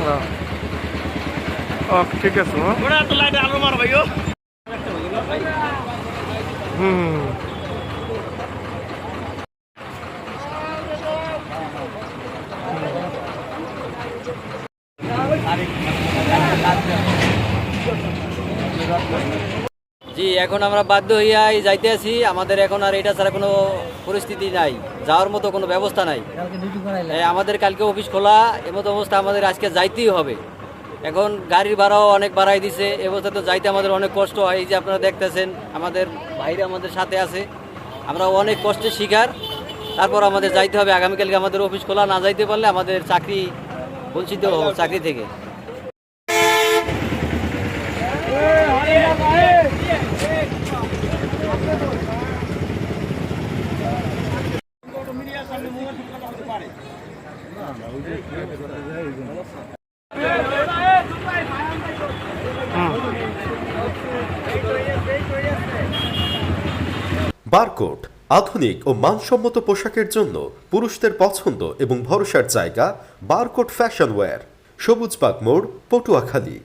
হ্যাঁ। ও ঠিক আছে হ্যাঁ। ওরা জি এখন আমরা বাধ্য হইয়াই যাইতে আছি। আমাদের এখন আর এটা ছাড়া কোনো পরিস্থিতি নাই। যাওয়ার মতো কোনো ব্যবস্থা নাই। আমাদের কালকে অফিস খোলা এমতো অবস্থা আমাদের আজকে যাইতেই হবে। এখন গাড়ির ভাড়াও অনেক বাড়াই দিছে। এ অবস্থা তো যাইতে আমাদের অনেক কষ্ট হয়। এই যে আপনারা দেখতেছেন আমাদের বাইরে আমাদের সাথে আছে। আমরা অনেক কষ্টের শিকার। তারপর আমাদের যাইতে হবে। আগামীকালকে আমাদের অফিস খোলা না যাইতে পারলে আমাদের চাকরি বঞ্চিত হব চাকরি থেকে। বারকোট আধুনিক ও মানসম্মত পোশাকের জন্য পুরুষদের পছন্দ এবং ভরসার জায়গা বারকোট ফ্যাশন ওয়্যার সবুজবাগ মোড় পটুয়াখালী।